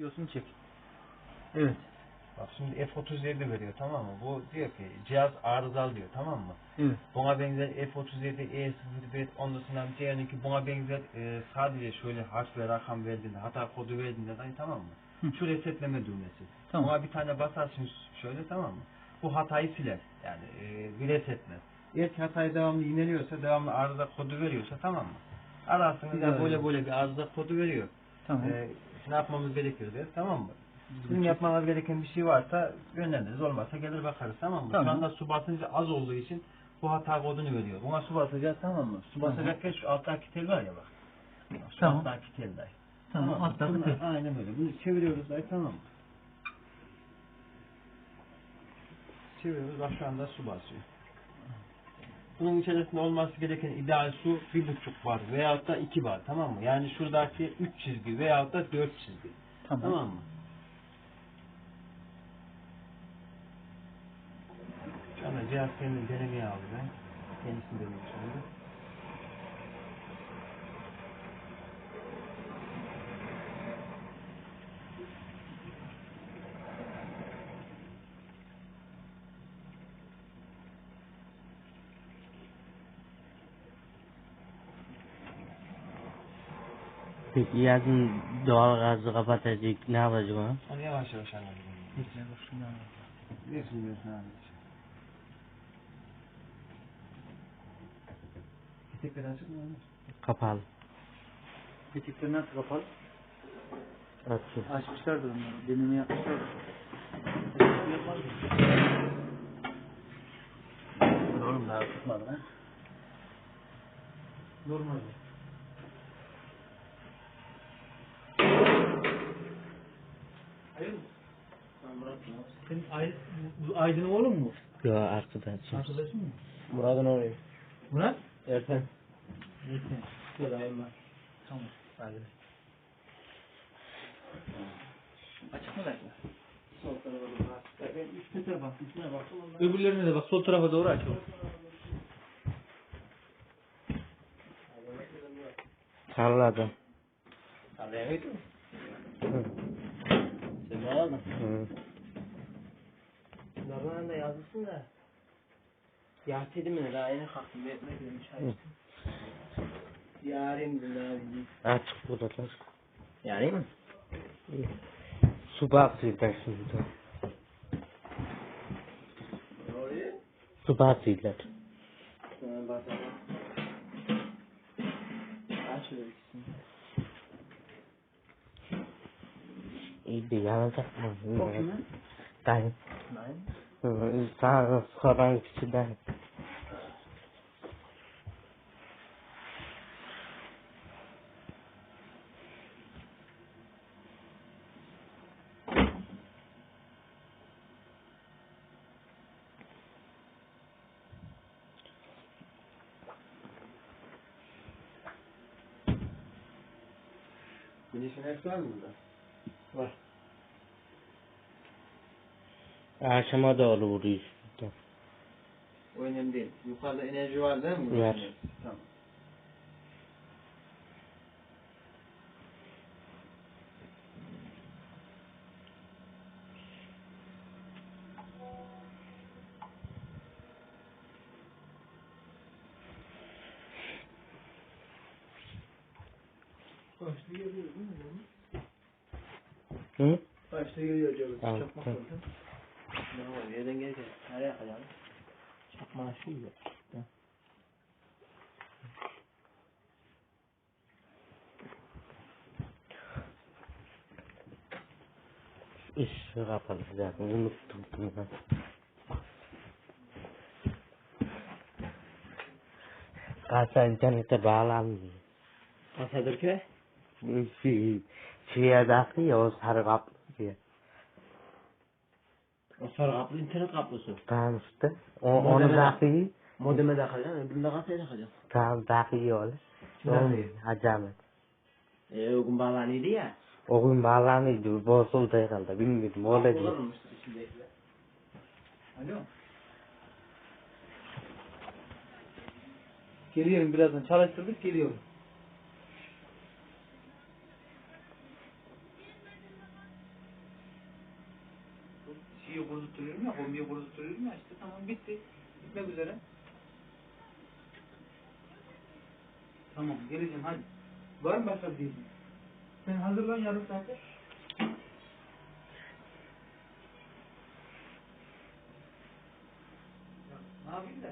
Diyorsun çek. Evet. Bak şimdi F37 veriyor tamam mı? Bu diyor ki cihaz arızalı diyor tamam mı? Evet. Buna benzer F37, E01, ondan sonra C12 buna benzer e, sadece şöyle harf ve rakam verdiğinde hata kodu verdiğinde dayı tamam mı? Hı. Şu resetleme düğmesi. Tamam. Buna bir tane basarsın şöyle tamam mı? Bu hatayı siler. Yani e, bir resetler. Eğer ki hatayı devamlı yineliyorsa, devamlı arıza kodu veriyorsa tamam mı? Ararsınız ya böyle böyle bir arıza kodu veriyor. Tamam. E, ne yapmamız gerekiyor der tamam mı? Sizin Çek. yapmanız gereken bir şey varsa yönlendiririz. Olmazsa gelir bakarız tamam mı? Tamam. Şu anda su basıncı az olduğu için bu hata kodunu veriyor. Buna su basacağız tamam mı? Su Tamam. basacakken şu alttaki tel var ya bak. Şu Tamam. alttaki tel dayı. Tamam. mı? Alttaki tel. Aynen öyle. Bunu çeviriyoruz dayı tamam mı? Çeviriyoruz. Bak şu anda su basıyor. Bunun içerisinde olması gereken ideal su bir buçuk bar veyahut da iki bar tamam mı? Yani şuradaki üç çizgi veyahut da dört çizgi. Tamam. Tamam mı? Şu anda cihaz kendini denemeye aldı ben. Kendisini deniyor şu Peki yazın doğal gazı kapatacak ne yapacak onu? Onu yavaş yavaş anladım. Bekle bak şunu al. Biliyorsun biliyorsun abi. Açık mı? Kapalı. Petekleri nasıl kapalı? Açık. Açmışlardır onları. Deneme yapmışlardır. Oğlum daha tutmadı ha. Normal. Hayır mı? Senin ay, bu Aydın oğlun mu? Yo arkadaşım. Arkadaşın mı? Murat'ın orayı. Murat? Erten. Gel ayırma. Tamam. Hadi. Açık mı dakika? Sol tarafa doğru aç. Ben üst tarafa bak. Üstüne bak. Öbürlerine de bak. Sol tarafa doğru aç. Salladım. Sallayabilir mi? Hı. Sen ne aldın? Hı. Da yazılsın da. Yahtedi mi? Daha yeni kalktım. Bir Hı. içtim. Yarın bir daha bir Açık buralar. Yani mi? Su basıyla şimdi. Su basıyla. Sonra bakalım. Aç şöyle ikisini. Dokument? Nein. Nein? Ja, Frau Bank, vielen Dank. Bunu işin hepsi var mı? Var. Akşama doğru vuruyor. O önemli değil. Yukarıda enerji var değil mi? Var. Tamam. Başta geliyor değil mi? Hı? Başta geliyor canım. Tamam, Çakmak tamam. oldu. Ne? Yerden gelirken nereye yapacağım? Çakmağı şu gibi. Işığı kapalı zaten. Unuttum bunu. Kasa internete bağlanmıyor. Kasadır ki? Şey, şeye takıyor o sarı kaplı diye. O sarı kaplı internet kablosu. Tamam işte. O, onu takıyor. Modeme öbürünü de kasaya takacaksın. Tamam takıyor öyle. Takıyor? Hacamet. Eee o gün bağlanıydı ya. O gün bağlanıyordu. Bozuldu herhalde. Bilmiyorum. Öyle diyor. Alo. Geliyorum birazdan çalıştırdık geliyorum. Şeyi kurdutuyorum ya, kombiyi kurdutuyorum ya işte tamam bitti. Bitmek üzere. Tamam geleceğim hadi. Var mı başka bir diyeceğim? Sen hazırlan yarım saate. Ya, ne yapayım da?